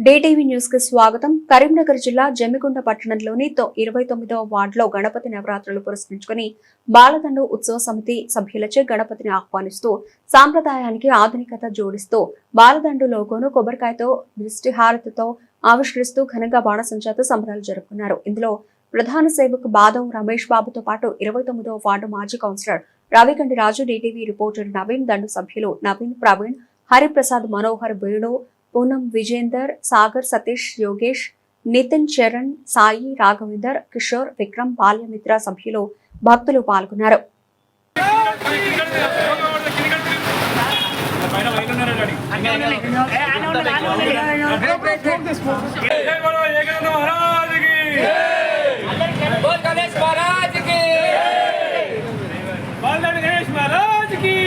డేటీవీ న్యూస్కి స్వాగతం. కరీంనగర్ జిల్లా జమ్మికుంట పట్టణంలోని ఇరవై తొమ్మిదవ వార్డులో గణపతి నవరాత్రులు పురస్కరించుకుని బాలదండు ఉత్సవ సమితి సభ్యులచే గణపతిని ఆహ్వానిస్తూ సాంప్రదాయానికి ఆధునికత జోడిస్తూ బాలదండు లోగోను కొబ్బరికాయతో దృష్టిహారతితో ఆవిష్కరిస్తూ ఘనంగా బాణసంచాతో సంబరాలు జరుపుకున్నారు. ఇందులో ప్రధాన సేవకు బాదం రమేష్ బాబుతో పాటు ఇరవై తొమ్మిదవ వార్డు మాజీ councillor Ravikandi Raju DTV reporter Naveen Dandu సభ్యులు నవీన్ ప్రవీణ్ హరిప్రసాద్ మనోహర్ వేణు పూనం విజేందర్ సాగర్ సతీష్ యోగేష్ నితిన్ చరణ్ సాయి రాఘవేందర్ కిషోర్ విక్రమ్ బాల్యమిత్ర సభ్యులు భక్తులు పాల్గొన్నారు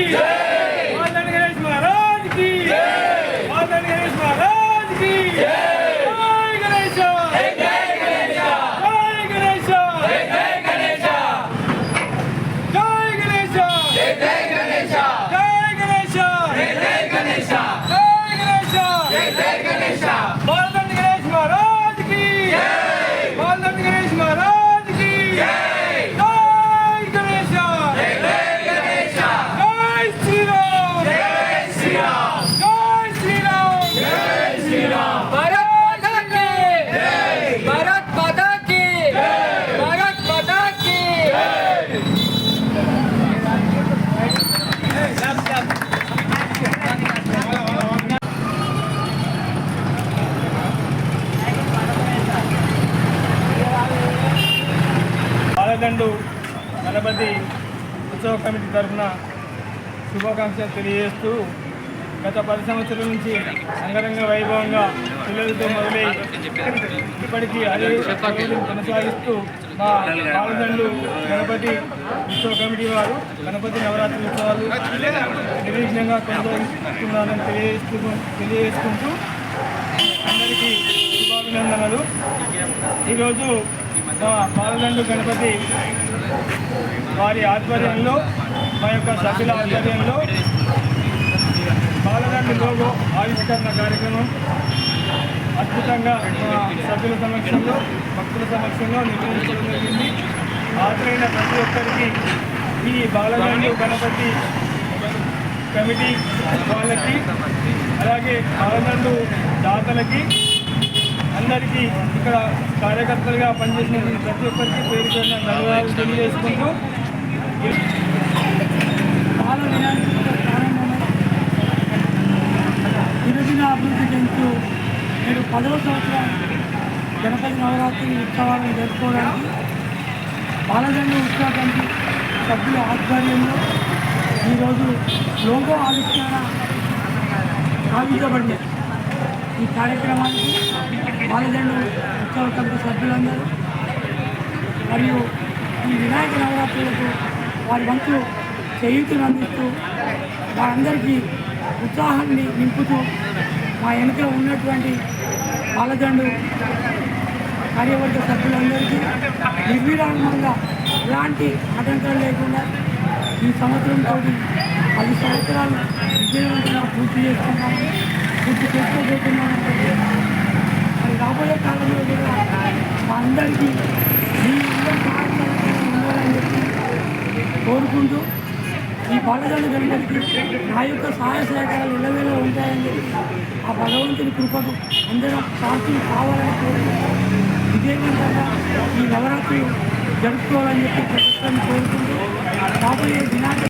Yeah! బాలదండు గణపతి ఉత్సవ కమిటీ తరఫున శుభాకాంక్షలు తెలియజేస్తూ గత పది సంవత్సరాల నుంచి అంగరంగ వైభవంగా పిల్లలతో మొదలై ఇప్పటికీ అదే కొనసాగిస్తూ మా బాలదండు గణపతి ఉత్సవ కమిటీ వారు గణపతి నవరాత్రి ఉత్సవాలు నిర్విఘ్నంగా కొనసాగిస్తున్నారని తెలియజేస్తూ తెలియజేసుకుంటూ అందరికీ శుభాభినందనలు. ఈరోజు మా గణపతి వారి ఆధ్వర్యంలో మా యొక్క సభ్యుల ఆధ్వర్యంలో బాలదండు లోగో ఆవిష్కరణ కార్యక్రమం అద్భుతంగా మా సభ్యుల సమక్షంలో భక్తుల సమక్షంలో నిర్వహించడం జరిగింది. హాజరైన ప్రతి ఒక్కరికి ఈ బాలదండు గణపతి కమిటీ వాళ్ళకి అలాగే బాలదండు దాతలకి అందరికీ ఇక్కడ కార్యకర్తలుగా పనిచేసిన ప్రతి ఒక్కరికి పేరు పేరున ధన్యవాదాలు తెలియజేసుకుంటూ గిరిజన అభివృద్ధి చెందుతూ నేడు పదవ సంవత్సరం గణపతి నవరాత్రి ఉత్సవాలను జరుపుకోవడానికి బాలదండ ఉత్సవ కమిటీ సభ్యుల ఆధ్వర్యంలో ఈరోజు లోగో ఆవిష్కరణ సాధించబడింది ఈ కార్యక్రమానికి బాలదండ ఉత్సవ కమిటీ సభ్యులందరూ మరియు ఈ వినాయక నవరాత్రులకు వారి వంతు చేయూతులు అందిస్తూ వారందరికీ ఉత్సాహాన్ని నింపుతూ మా వెనుక ఉన్నటువంటి బాలదండు కార్యవర్గ సభ్యులందరికీ నిర్విరామంగా ఎలాంటి ఆటంకాలు లేకుండా ఈ సంవత్సరంతో పది సంవత్సరాలు విజయవంతంగా పూర్తి చేసుకుంటామని పూర్తి చేసుకోబోతున్నాము మరి రాబోయే కాలంలో కూడా మా అందరికీ మీ అందరి ఉండాలని చెప్పి కోరుకుంటూ ఈ బాలదండ గణపతికి నా యొక్క సహాయ సహకారాలు ఇళ్ళవేళ ఉంటాయని చెప్పి ఆ భగవంతుని కృపకు అందరం సాక్షులు కావాలని కోరుకుంటూ విధంగా ఈ నవరాత్రి జరుపుకోవాలని చెప్పి ప్రభుత్వాన్ని కోరుకుంటూ రాబోయే దినాన్ని